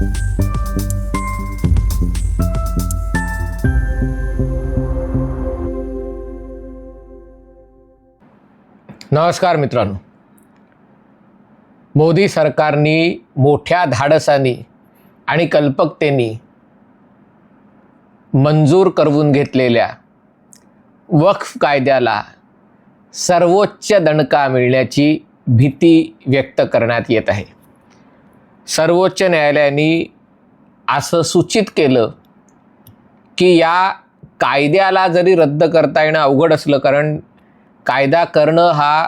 नमस्कार मित्रांनो. मोदी सरकारनी मोठ्या धाडसानी आणि कल्पकतेनी मंजूर करवून घेतलेल्या वक्फ कायद्याला सर्वोच्च दणका मिळण्याची भीती व्यक्त करण्यात येत आहे. सर्वोच्च न्यायालयाने असं सूचित केलं की या कायद्याला जरी रद्द करता येणं अवघड असलं कारण कायदा करणं हा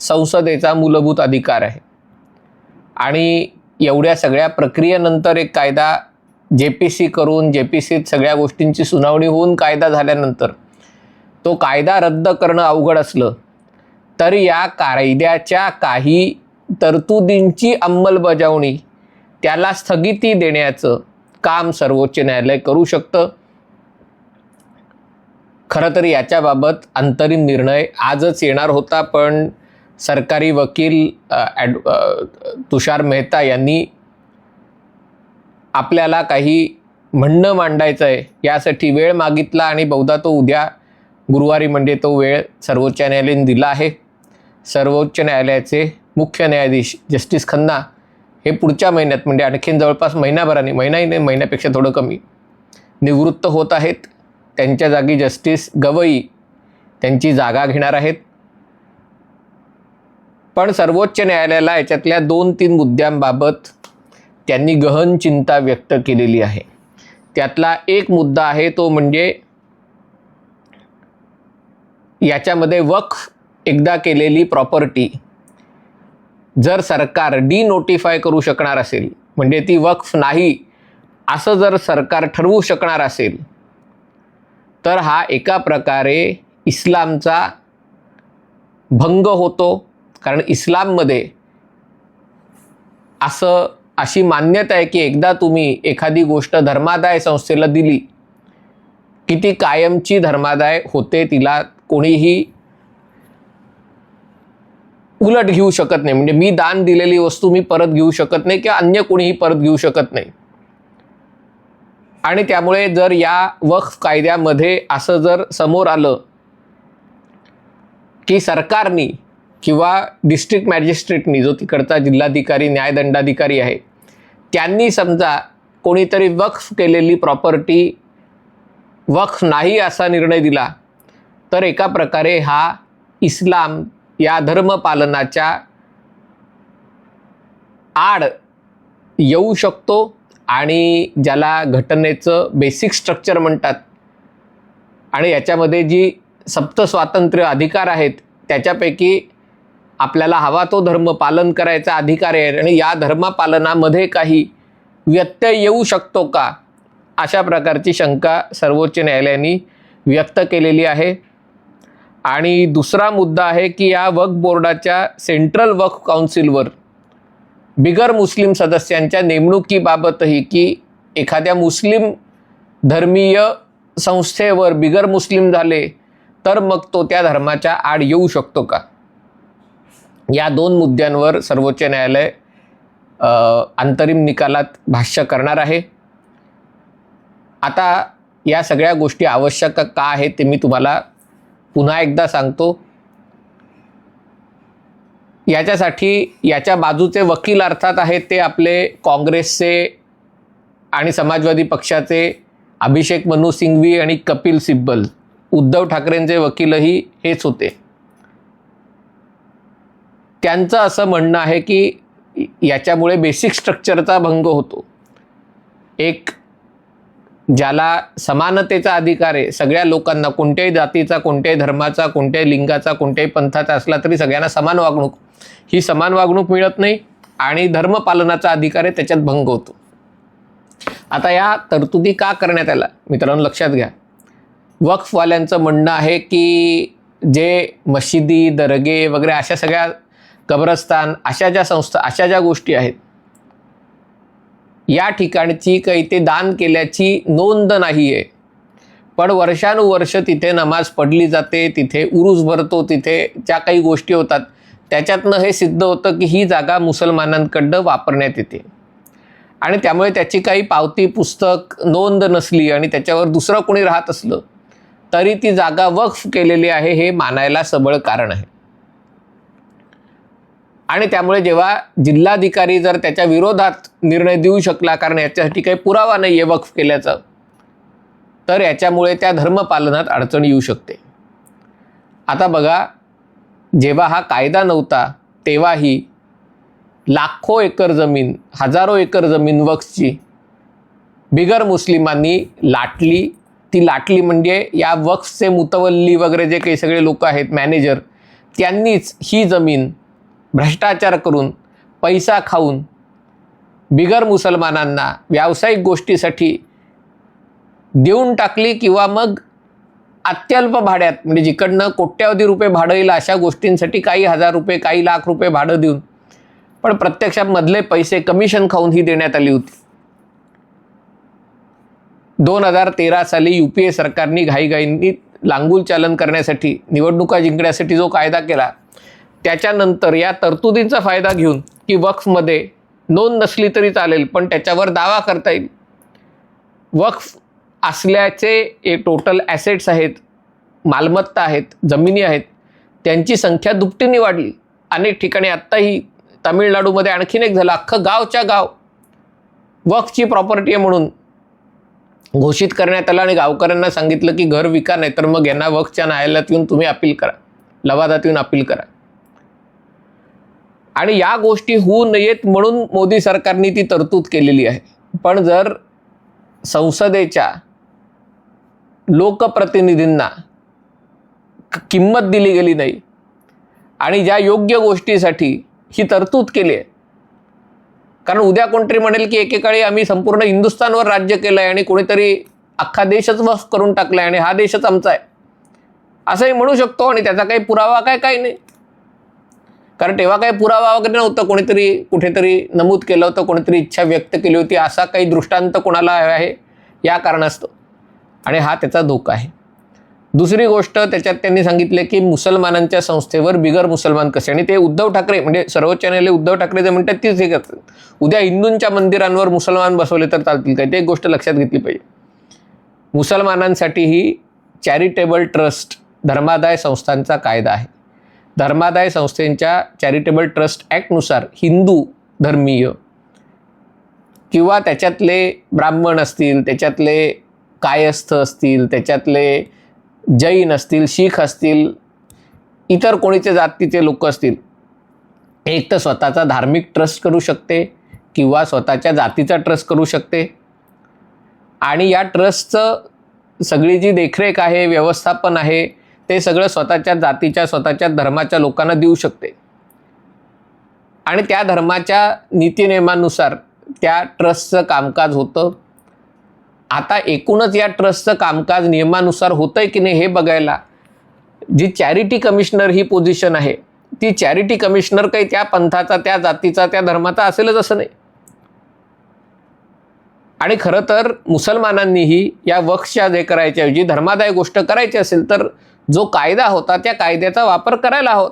संसदेचा मूलभूत अधिकार आहे. आणि एवढ्या सगळ्या प्रक्रियेनंतर एक कायदा जे पी सी करून जे पी सीत सगळ्या गोष्टींची सुनावणी होऊन कायदा झाल्यानंतर तो कायदा रद्द करणं अवघड असलं तरी या कायद्याच्या काही तरतुदींची अंमलबजावणी त्याला स्थगिती देण्याचं काम सर्वोच्च न्यायालय करू शकतं. खरं तर याच्याबाबत अंतरिम निर्णय आजच येणार होता पण सरकारी वकील ॲड तुषार मेहता यांनी आपल्याला काही म्हणणं मांडायचं आहे यासाठी वेळ मागितला आणि बहुधा तो उद्या गुरुवारी म्हणजे तो वेळ सर्वोच्च न्यायालयाने दिला आहे. सर्वोच्च न्यायालयाचे मुख्य न्यायाधीश जस्टिस खन्ना हे पुढच्या महिन्यात म्हणजे आणखीन जवळपास महिनाभराने महिनाही नाही महिन्यापेक्षा थोडं कमी निवृत्त होत आहेत. त्यांच्या जागी जस्टिस गवई त्यांची जागा घेणार आहेत. पण सर्वोच्च न्यायालयाला याच्यातल्या दोन तीन मुद्द्यांबाबत त्यांनी गहन चिंता व्यक्त केलेली आहे. त्यातला एक मुद्दा आहे तो म्हणजे याच्यामध्ये वक्फ एकदा केलेली प्रॉपर्टी जर सरकार डी नोटिफाय करू शकणार असेल म्हणजे ती वक्फ नाही असं जर सरकार ठरवू शकणार असेल तर हा एका प्रकारे इस्लामचा भंग होतो. कारण इस्लाममध्ये असं अशी मान्यता आहे की एकदा तुम्ही एखादी गोष्ट धर्मादाय संस्थेला दिली की ती कायमची धर्मादाय होते तिला कोणीही उलट घेऊ शकत नाही. म्हणजे मी दान दिलेली वस्तू मी परत घेऊ शकत नाही किंवा अन्य कोणीही परत घेऊ शकत नाही. आणि त्यामुळे जर या वक्फ कायद्यामध्ये असं जर समोर आलं की सरकारनी किंवा डिस्ट्रिक्ट मॅजिस्ट्रेटनी जो तिकडचा जिल्हाधिकारी न्यायदंडाधिकारी आहे त्यांनी समजा कोणीतरी वक्फ केलेली प्रॉपर्टी वक्फ नाही असा निर्णय दिला तर एका प्रकारे हा इस्लाम या धर्मपालनाच्या आड येऊ शकतो आणि ज्याला घटनेचं बेसिक स्ट्रक्चर म्हणतात आणि याच्यामध्ये जी सप्त स्वातंत्र्य अधिकार आहेत त्याच्यापैकी आपल्याला हवा तो धर्म पालन करायचा अधिकार आहे आणि या धर्मपालनामध्ये काही व्यत्यय येऊ शकतो का? अशा प्रकारची शंका सर्वोच्च न्यायालयाने व्यक्त केलेली आहे. आणि दुसरा मुद्दा आहे की या वक्फ बोर्डाच्या सेंट्रल वक्फ काउन्सिलवर बिगर मुस्लिम सदस्यांच्या नेमणुकीबाबतही की एखाद्या मुस्लिम धर्मीय संस्थेवर बिगर मुस्लिम झाले तर मग तो त्या धर्माच्या आड येऊ शकतो का? या दोन मुद्द्यांवर सर्वोच्च न्यायालय अंतरिम निकालात भाष्य करणार आहे. आता या सगळ्या गोष्टी आवश्यक का आहेत ते मी तुम्हाला पुन्हा एकदा सांगतो याच्यासाठी याच्या बाजूचे वकील अर्थात आहेत ते आपले काँग्रेसचे आणि समाजवादी पक्षाचे अभिषेक मनु सिंघवी आणि कपिल सिब्बल. उद्धव ठाकरेंचे वकीलही हेच होते. त्यांचं असं म्हणणं आहे की याच्यामुळे बेसिक स्ट्रक्चरचा भंग होतो. एक ज्याला समानतेचा अधिकार आहे सगळ्या लोकांना कोणत्याही जातीचा कोणत्याही धर्माचा कोणत्याही लिंगाचा कोणत्याही पंथाचा असला तरी सगळ्यांना समान वागणूक. ही समान वागणूक मिळत नाही आणि धर्मपालनाचा अधिकार आहे त्याच्यात भंग होतो. आता या तरतुदी का करण्यात आल्या? मित्रांनो लक्षात घ्या. वक्फवाल्यांचं म्हणणं आहे की जे मशिदी दर्गे वगैरे अशा सगळ्या कब्रस्तान अशा ज्या संस्था अशा ज्या गोष्टी आहेत या ठिकाणची काही ते दान केल्याची नोंद नाही आहे पण वर्षानुवर्ष तिथे नमाज पडली जाते तिथे उरूस भरतो तिथे ज्या काही गोष्टी होतात त्याच्यातनं हे सिद्ध होतं की ही जागा मुसलमानांकडनं वापरण्यात येते. आणि त्यामुळे त्याची काही पावती पुस्तक नोंद नसली आणि त्याच्यावर दुसरं कोणी राहत असलं तरी ती जागा वक्फ केलेली आहे हे मानायला सबळ कारण आहे. आणि त्यामुळे जेव्हा जिल्हाधिकारी जर त्याच्या विरोधात निर्णय देऊ शकला कारण याच्यासाठी काही पुरावा नाही आहे वक्फ केल्याचा तर याच्यामुळे त्या धर्मपालनात अडचण येऊ शकते. आता बघा जेव्हा हा कायदा नव्हता तेव्हाही लाखो एकर जमीन हजारो एकर जमीन वक्फची बिगर मुस्लिमांनी लाटली. ती लाटली म्हणजे या वक्फचे मुतवल्ली वगैरे जे काही सगळे लोक आहेत मॅनेजर त्यांनीच ही जमीन भ्रष्टाचार करून पैसा खाऊन बिगर मुसलमानांना व्यावसायिक गोष्टीसाठी देऊन टाकली किंवा मग अत्यल्प भाड्यात म्हणजे जिकडनं कोट्यावधी रुपये भाडं येईल अशा गोष्टींसाठी काही हजार रुपये काही लाख रुपये भाडं देऊन पण प्रत्यक्षात मधले पैसे कमिशन खाऊन ही देण्यात आली होती. दोन हजार तेरा साली यू पी ए सरकारनी घाईघाईंनी लांगूल चालन करण्यासाठी निवडणुका जिंकण्यासाठी जो कायदा केला त्याच्यानंतर या तरतुदींचा फायदा घेऊन की वक्फमध्ये नोंद नसली तरी चालेल पण त्याच्यावर दावा करता येईल. वक्फ असल्याचे हे टोटल ॲसेट्स आहेत मालमत्ता आहेत जमिनी आहेत त्यांची संख्या दुपटीने वाढली. अनेक ठिकाणी आत्ताही तामिळनाडूमध्ये आणखीन एक झालं अख्खं गावच्या गाव. वक्फची प्रॉपर्टी आहे म्हणून घोषित करण्यात आलं आणि गावकऱ्यांना सांगितलं की घर विका नाही तर मग यांना वक्फच्या न्यायालयात येऊन तुम्ही अपील करा. लवादात येऊन अपील करा. आणि या गोष्टी होऊ नयेत म्हणून मोदी सरकारने ती तरतूद केलेली आहे. पण जर संसदेच्या लोकप्रतिनिधींना किंमत दिली गेली नाही आणि ज्या योग्य गोष्टीसाठी ही तरतूद केली आहे कारण उद्या कोणतरी म्हणेल की एकेकाळी आम्ही संपूर्ण हिंदुस्थानवर राज्य केलं आहे आणि कोणीतरी अख्खा देशच वफ करून टाकला आहे आणि हा देशच आमचा आहे असंही म्हणू शकतो आणि त्याचा काही पुरावा काय काही नाही. कारण तेव्हा काही पुरावा वगैरे नव्हतं कोणीतरी कुठेतरी नमूद केलं होतं कोणीतरी इच्छा व्यक्त केली होती असा काही दृष्टांत कोणाला आहे? या कारणास्तव. आणि हा त्याचा धोका आहे. दुसरी गोष्ट त्याच्यात त्यांनी सांगितले की मुसलमानांच्या संस्थेवर बिगर मुसलमान कसे? आणि ते उद्धव ठाकरे म्हणजे सर्वोच्च न्यायालय उद्धव ठाकरे जे म्हणतात तीच हे करतात. उद्या हिंदूंच्या मंदिरांवर मुसलमान बसवले तर चालतील काय ते एक गोष्ट लक्षात घेतली पाहिजे. मुसलमानांसाठी ही चॅरिटेबल ट्रस्ट धर्मादाय संस्थांचा कायदा आहे. धर्मादाय संस्थेच्या चॅरिटेबल ट्रस्ट ॲक्टनुसार हिंदू धर्मीय किंवा त्याच्यातले ब्राह्मण असतील त्याच्यातले कायस्थ असतील त्याच्यातले जैन असतील शीख असतील इतर कोणीचे जातीचे लोक असतील एक तर स्वतःचा धार्मिक ट्रस्ट करू शकते किंवा स्वतःच्या जातीचा ट्रस्ट करू शकते. आणि या ट्रस्टचं सगळी जी देखरेख आहे व्यवस्थापन आहे ते सगळं स्वतःच्या जातीच्या स्वतःच्या धर्माच्या लोकांना देऊ शकते. आणि त्या धर्माच्या नीतिनियमानुसार त्या ट्रस्टचं कामकाज होतं. आता एकूणच या ट्रस्टचं कामकाज नियमानुसार होतं आहे की नाही हे बघायला जी चॅरिटी कमिशनर ही पोझिशन आहे ती चॅरिटी कमिशनर काही त्या पंथाचा त्या जातीचा त्या धर्माचा असेलच असं नाही. आणि खरं तर मुसलमानांनीही या वक्षच्या जे करायच्या ऐवजी धर्मादाय गोष्ट करायची असेल तर जो कायदा होता त्या कायद्याचा वापर करायला आहोत.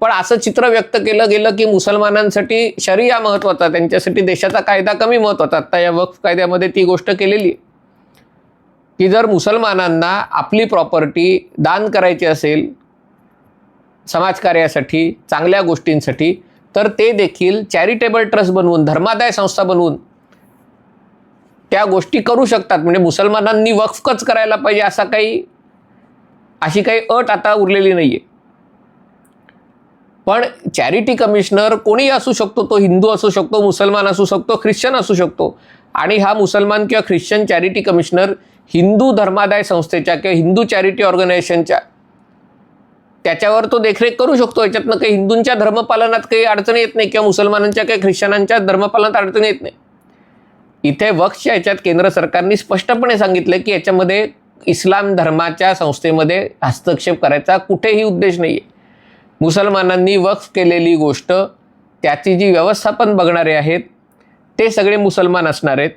पण असं चित्र व्यक्त केलं गेलं की मुसलमानांसाठी शरिया महत्त्वाचा त्यांच्यासाठी देशाचा कायदा कमी महत्त्वाचा. आता या वक्फ कायद्यामध्ये ती गोष्ट केलेली आहे. की जर मुसलमानांना आपली प्रॉपर्टी दान करायची असेल समाजकार्यासाठी चांगल्या गोष्टींसाठी तर ते देखील चॅरिटेबल ट्रस्ट बनवून धर्मादाय संस्था बनवून त्या गोष्टी करू शकतात. म्हणजे मुसलमानांनी वक्फच करायला पाहिजे असा काही अशी काही अट आता उरलेली नाही आहे पण चॅरिटी कमिशनर कोणी असू शकतो तो हिंदू असू शकतो मुसलमान असू शकतो ख्रिश्चन असू शकतो आणि हा मुसलमान किंवा ख्रिश्चन चॅरिटी कमिशनर हिंदू धर्मादाय संस्थेच्या किंवा हिंदू चॅरिटी ऑर्गनायझेशनच्या त्याच्यावर तो देखरेख करू शकतो. याच्यातनं काही हिंदूंच्या धर्मपालनात काही अडचणी येत नाही किंवा मुसलमानांच्या काही ख्रिश्चनांच्या धर्मपालनात अडचणी येत नाही. इथे वक्षच्या याच्यात केंद्र सरकारने स्पष्टपणे सांगितलं की याच्यामध्ये इस्लाम धर्माच्या संस्थेमध्ये हस्तक्षेप करायचा कुठेही उद्देश नाही आहे मुसलमानांनी वक्फ केलेली गोष्ट त्याची जी व्यवस्थापन बघणारे आहेत ते सगळे मुसलमान असणार आहेत.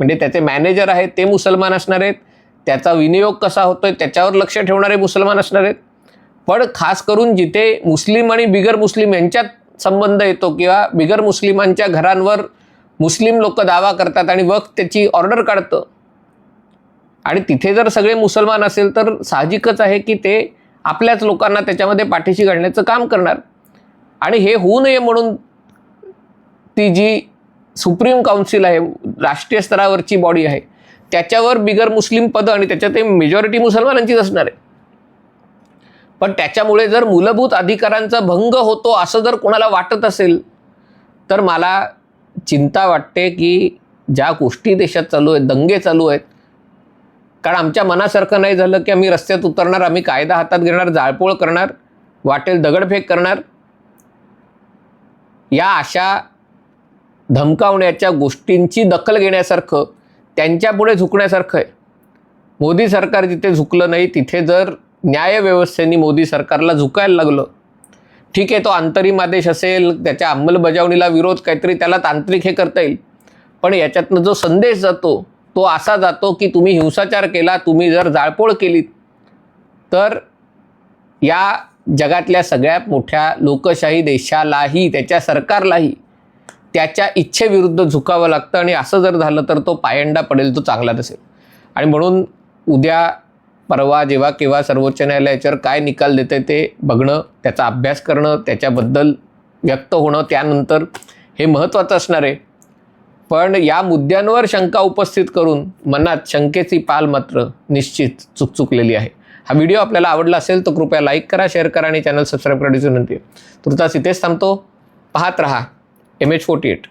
म्हणजे त्याचे मॅनेजर आहेत ते मुसलमान असणार आहेत. त्याचा विनियोग कसा होतो आहे त्याच्यावर लक्ष ठेवणारे मुसलमान असणार आहेत. पण खास करून जिथे मुस्लिम आणि बिगर मुस्लिम यांच्यात संबंध येतो किंवा बिगर मुस्लिमांच्या घरांवर मुस्लिम लोक दावा करतात आणि वक्फ त्याची ऑर्डर काढतं आणि तिथे जर सगळे मुसलमान असेल तर साहजिकच आहे की ते आपल्याच लोकांना त्याच्यामध्ये पाठीशी घालण्याचं काम करणार. आणि हे होऊ नये म्हणून ती जी सुप्रीम काउन्सिल आहे राष्ट्रीय स्तरावरची बॉडी आहे त्याच्यावर बिगर मुस्लिम पदं आणि त्याच्यात मेजॉरिटी मुसलमानांचीच असणार आहे. पण त्याच्यामुळे जर मूलभूत अधिकारांचा भंग होतो असं जर कोणाला वाटत असेल तर मला चिंता वाटते की ज्या गोष्टी देशात चालू आहेत दंगे चालू आहेत कारण आमच्या मनासारखं नाही झालं की आम्ही रस्त्यात उतरणार आम्ही कायदा हातात घेणार जाळपोळ करणार वाटेल दगडफेक करणार. या अशा धमकावण्याच्या गोष्टींची दखल घेण्यासारखं त्यांच्यापुढे झुकण्यासारखं आहे. मोदी सरकार जिथे झुकलं नाही तिथे जर न्यायव्यवस्थेने मोदी सरकारला झुकायला लागलं ठीक आहे तो अंतरिम आदेश असेल त्याच्या अंमलबजावणीला विरोध काहीतरी त्याला तांत्रिक हे करता येईल. पण याच्यातनं जो संदेश जातो तो असा जातो की तुम्ही हिंसाचार केला तुम्ही जर जाळपोळ केली तर या जगातल्या सगळ्यात मोठ्या लोकशाही देशालाही त्याच्या सरकारलाही त्याच्या इच्छेविरुद्ध झुकावं लागतं आणि असं जर झालं तर तो पायंडा पडेल तो चांगला नसेल. आणि म्हणून उद्या परवा जेव्हा केव्हा सर्वोच्च न्यायालय याच्यावर काय निकाल देते ते बघणं त्याचा अभ्यास करणं त्याच्याबद्दल व्यक्त होणं त्यानंतर हे महत्त्वाचं असणार आहे. पण या मुद्द्यांवर शंका उपस्थित करून मनात शंकेची पाल मात्र निश्चित चुकचुकलेली आहे. हा व्हिडिओ आपल्याला आवडला असेल तर कृपया लाईक करा शेअर करा आणि चॅनल सबस्क्राईब करण्याची विनंती आहे. तुर्तास इथेच थांबतो. पाहत रहा. M H forty eight